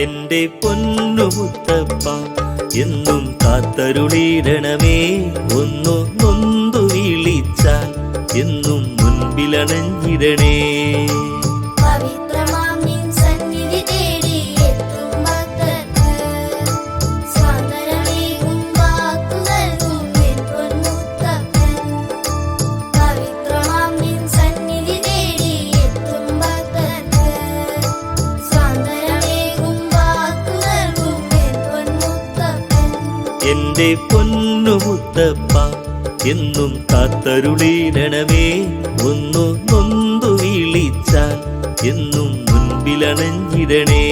എന്റെ പൊന്നു മുത്തപ്പ എന്നും കാത്തരുളീരണമേ. ഒന്നു നൊന്തു വിളിച്ചാൽ എന്നും മുൻപിലണഞ്ഞിടണേ. എന്റെ പൊന്നുമുത്തപ്പ എന്നും കാത്തരുളീരണമേ ഒന്നു നൊന്തു വിളിച്ചാൽ എന്നും മുൻപിലണഞ്ഞിടണേ.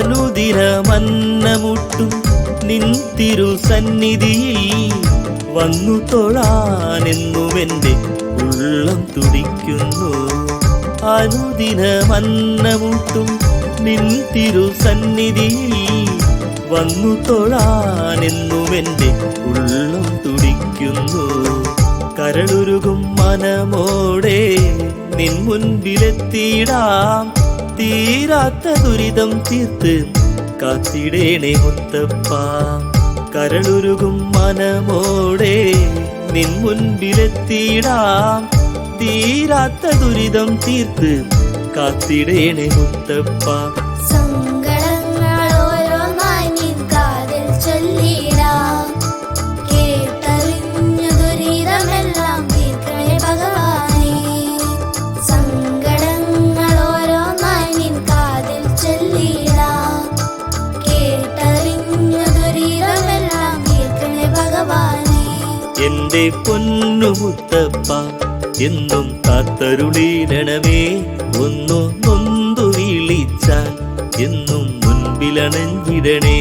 അനുദിനമന്നമുട്ടും നിൻ തിരുസന്നിധിയിൽ വന്നു തൊഴാനെന്നുമെന്റെ ഉള്ളം തുടിക്കുന്നു. അനുദിനമന്നമുട്ടും നിൻ തിരുസന്നിധിയിൽ വന്നു തൊഴാനെന്നുമെന്റെ ഉള്ളം തുടിക്കുന്നു. കരളുരുകും മനമോടെ നിൻ മുൻപിലെത്തിയിടാം തീരാത്ത ദുരിതം തീർത്ത് കാത്തിടേണേ മുത്തപ്പ. കരളുരുകും മനമോടെ നിൻ മുൻപിലെത്തിയിടാം. തീരാത്ത ദുരിതം തീർത്ത് കാത്തിടേണേ മുത്തപ്പ. എന്റെ പൊന്നുമുത്തപ്പ എന്നും കാത്തരുളീരണമേ ഒന്നു നൊന്തു വിളിച്ചാൽ എന്നും മുൻപിലണഞ്ഞിടണേ.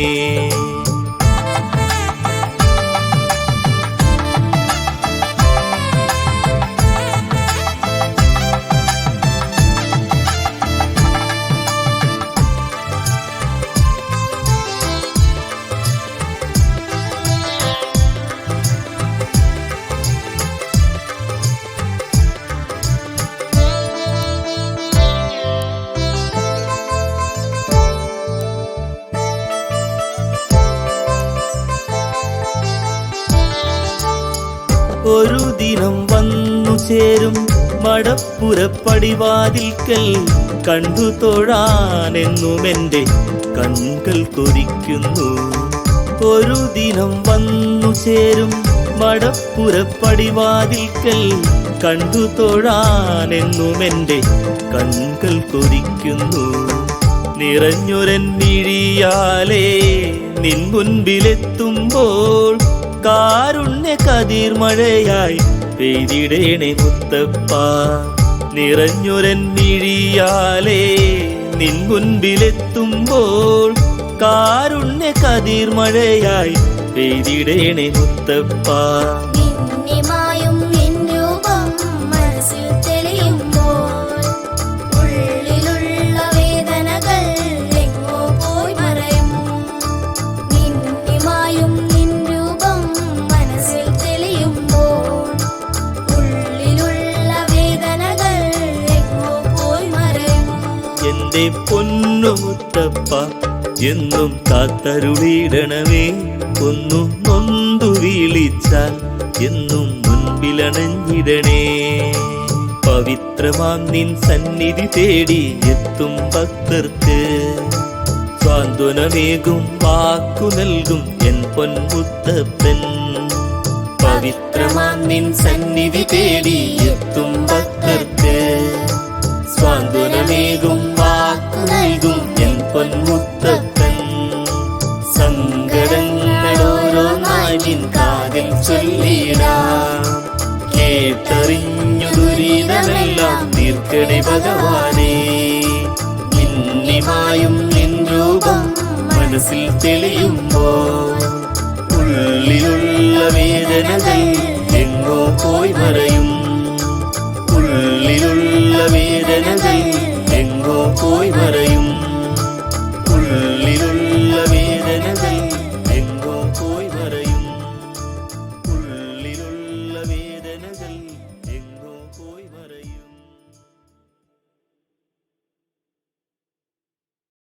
ഒരു ദിനം വന്നു ചേരും. മടപ്പുറപ്പടിവാതിൽക്കൽ കണ്ടു തൊഴാനെന്നും എന്റെ കൺകൾ കൊതിക്കുന്നു ഒരു ദിനം വന്നു ചേരും. മടപ്പുറപ്പടിവാതിൽക്കൽ കണ്ടു തൊഴാനെന്നും എന്റെ കൺകൾ കൊതിക്കുന്നു നിറഞ്ഞൊരൻ മിഴിയാലേ നിൻ മുൻപിലെത്തുമ്പോൾ കാരുണ്യ കതിർ മഴയായി പെയ്തിടേണേ മുത്തപ്പ. നിറഞ്ഞൊരൻ മിഴിയാലേ നിൻ മുൻപിലെത്തുമ്പോൾ കാരുണ്യ കതിർ മഴയായി പെയ്തിടേണേ മുത്തപ്പ പൊന്നു മുത്തപ്പ എന്നും കാത്തരുളിയിടണമേ ഒന്നു നൊന്തു വിളിച്ചാൽ എന്നും മുൻപിലണഞ്ഞിടണേ. പവിത്രമാം നിൻ സന്നിധി തേടി എത്തും ഭക്തർക്ക്. സ്വാന്തനമേകും വാക്കു നൽകും എൻ പൊൻമുത്തപ്പൻ. പവിത്രമാം നിൻ സന്നിധി തേടി എത്തും ഭക്തർക്ക്. എൻ പൊൻമുത്തപ്പൻ. സങ്കടങ്ങളോരോന്നായി നിൻ കാതിൽ ചൊല്ലിടാം. കേട്ടറിഞ്ഞു ദുരിതമെല്ലാം തീർക്ക കാക്കണേ ഭഗവാനേ. നിന്നിമായും നിൻ രൂപം മനസ്സിൽ തെളിയുമ്പോൾ ഉള്ളിലുള്ള വേദനകൾ